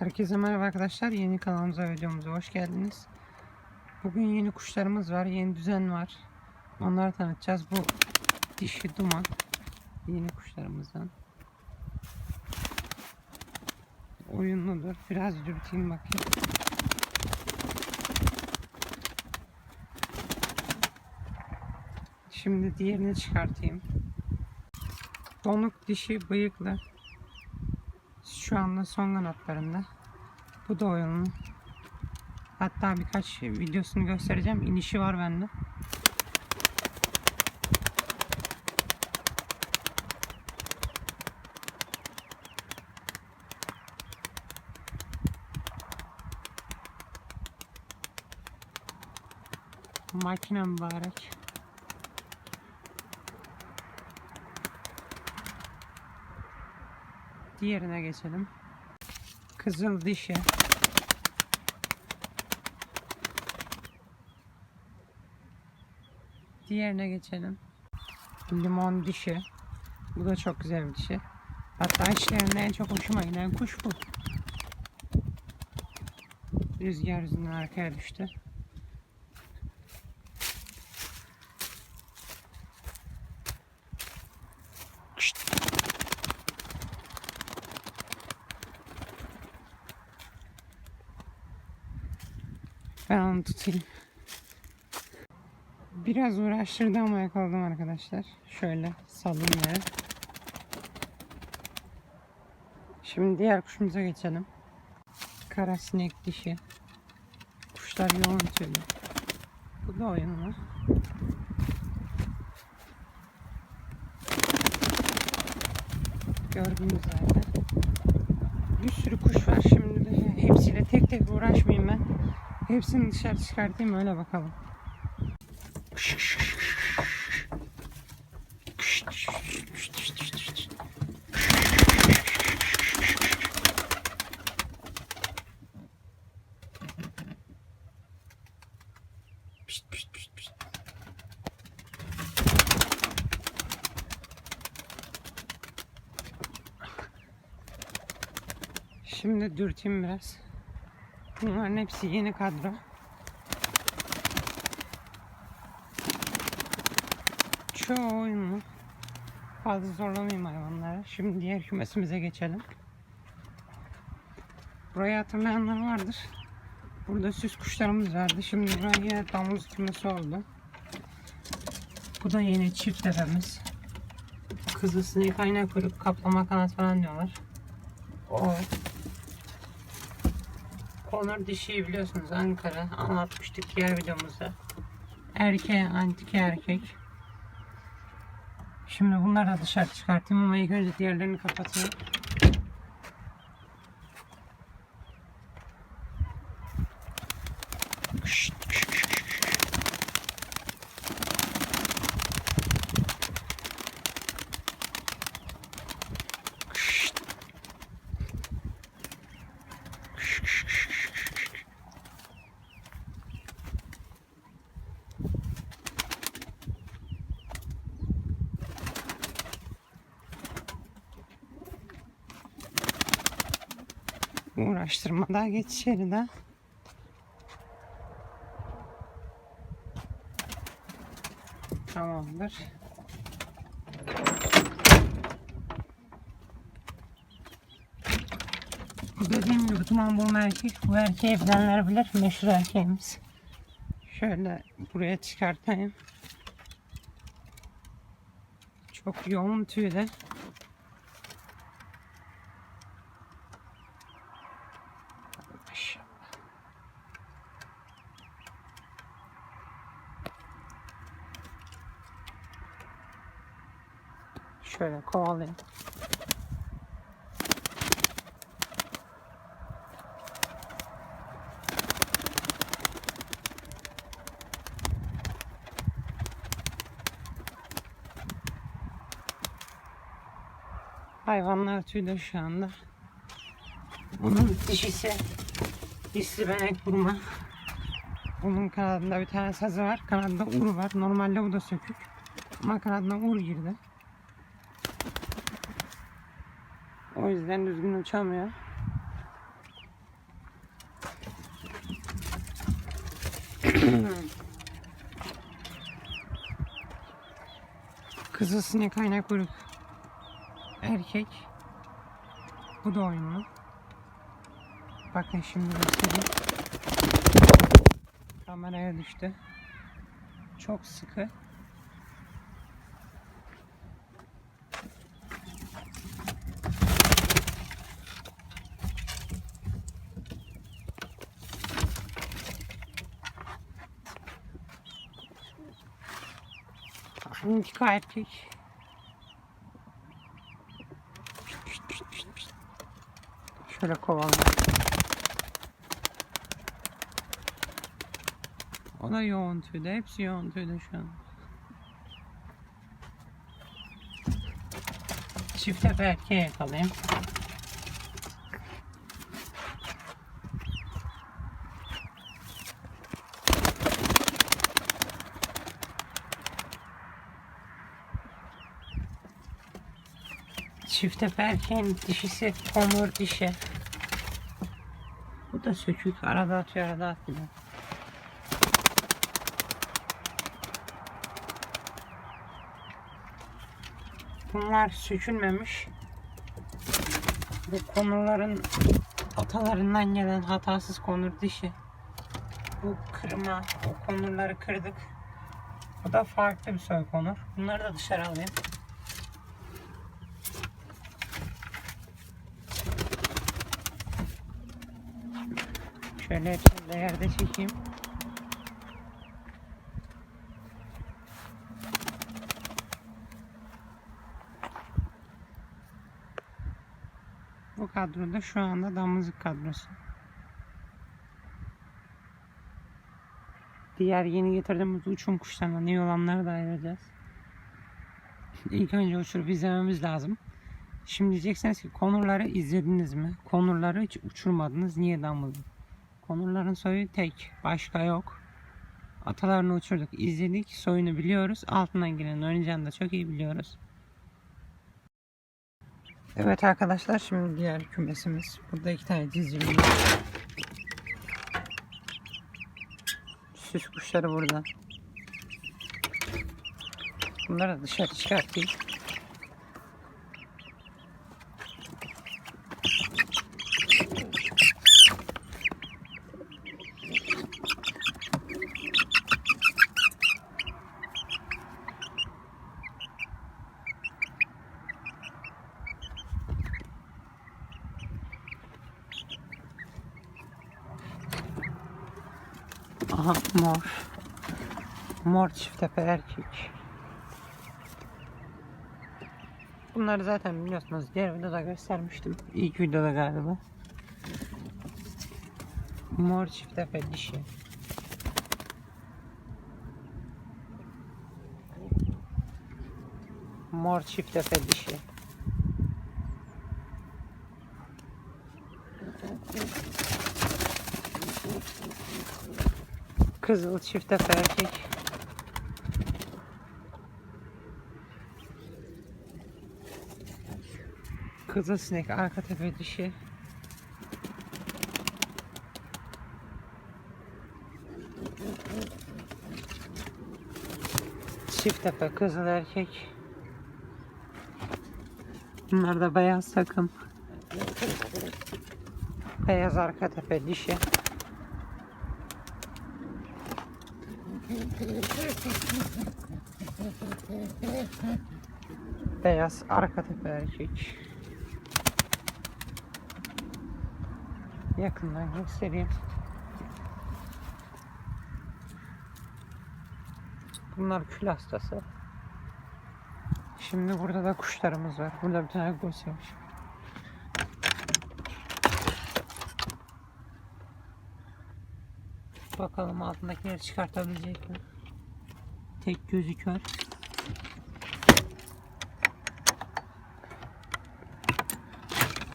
Herkese merhaba arkadaşlar. Yeni kanalımıza videomuza hoş geldiniz. Bugün yeni kuşlarımız var. Yeni düzen var. Onları tanıtacağız. Bu dişi duman. Yeni kuşlarımızdan. Oyunludur. Biraz dürteyim bakayım. Şimdi diğerini çıkartayım. Donuk dişi bıyıklı. Şu anda son kanatlarında. Bu da oyunlu. Hatta birkaç videosunu göstereceğim. İnişi var bende. Makine mübarek. Diğerine geçelim. Kızıl dişi. Diğerine geçelim. Limon dişi. Bu da çok güzel bir dişi. Hatta içlerinde en çok hoşuma giden kuş bu. Rüzgar yüzünden arkaya düştü. Biraz uğraştırdı ama yakaladım arkadaşlar. Şöyle saldım yere. Şimdi diğer kuşumuza geçelim. Kara sinek dişi. Kuşlar yoğun tüylü. Bu da oyunlu. Gördüğünüz zaten. Bir sürü kuş var. Şimdi hepsiyle tek tek uğraşmayayım ben. Hepsini dışarı çıkartayım öyle bakalım. Şimdi dürteyim biraz. Bunların hepsi yeni kadro. Çoğu oyunlu. Fazla zorlamayayım hayvanları. Şimdi diğer kümesimize geçelim. Burayı hatırlayanlar vardır. Burada süs kuşlarımız vardı. Şimdi buraya yine kümesi oldu. Bu da yeni çift tepemiz. Kızıl sinek ayna kuyruk kaplama kanat falan diyorlar. O. Onur dişiyi biliyorsunuz Ankara anlatmıştık diğer videomuzda. Erkeğe antik erkek. Şimdi bunları da dışarı çıkartayım ama ilk önce diğerlerini kapatayım. Uğraştırma daha geç içeri de. Tamamdır. Dediğim gibi duman bulma erkek. Bu erkeği bilenler bilir. Meşhur erkeğimiz. Şöyle buraya çıkartayım. Çok yoğun tüyde. Şöyle kovalayayım. Hayvanlar tüyde şu anda. Bunun dişisi dişli benek vurma. Bunun kanadında bir tane sazı var. Kanadında ur var. Normalde bu da sökük. Ama kanadına ur girdi. O yüzden düzgün uçamıyor. Kızıl sinek ayna kuyruk. Erkek. Bu da oyunlu. Bakın şimdi göstereyim. Kameraya düştü. Çok sıkı. İntika erkek. Şöyle kovalım. O da yoğun tüyde. Hepsi yoğun tüyde şu an. Çift tepe erkeği yakalayayım. Çift tepe erkeğin dişisi komur dişi. Bu da sökük. Arada atıyor arada atmıyor. Bunlar sökülmemiş. Bu konuların atalarından gelen hatasız konur dişi. Bu kırma, o konurları kırdık. Bu da farklı bir soy konur. Bunları da dışarı alayım. Şöyle hepsini de yerde çekeyim. Bu kadroda şu anda damızlık kadrosu. Diğer yeni getirdiğimiz uçum kuşlarından iyi olanları da ayıracağız. İlk önce uçurup izlememiz lazım. Şimdi diyeceksiniz ki konurları izlediniz mi? Konurları hiç uçurmadınız. Niye damızlık? Konurların soyu tek. Başka yok. Atalarını uçurduk. izledik. Soyunu biliyoruz. Altından gelen oynayacağını da çok iyi biliyoruz. Evet arkadaşlar şimdi diğer kümesimiz. Burada iki tane var. Süs kuşları burada. Bunları da dışarı çıkartayım. Aha mor. Mor çift tepe erkek. Bunları zaten biliyorsunuz diğer videoda göstermiştim. İlk videoda galiba. Mor çift tepe dişi. Mor çift tepe dişi. Kızıl çift tepe erkek. Kızıl sinek arka tepe dişi. Çift tepe kızıl erkek. Bunlar da beyaz takım. Beyaz arka tepe dişi. Beyaz arka tepe erkek. Yakından göstereyim. Bunlar kül hastası. Şimdi burada da kuşlarımız var. Burada bir tane gosya var. Bakalım altındakileri çıkartabilecek mi? Tek gözü kör.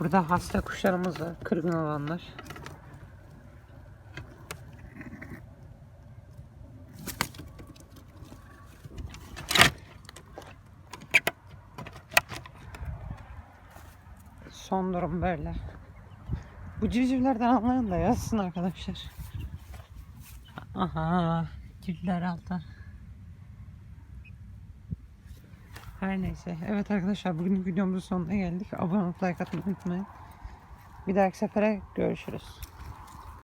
Burada hasta kuşlarımız var. Kırgın olanlar. Son durum böyle. Bu civcivlerden anlayan da yazsın arkadaşlar. Aha, girdiler alta. Her neyse. Evet arkadaşlar bugün videomuzun sonuna geldik. Abone olup like atmayı unutmayın. Bir dahaki sefere görüşürüz.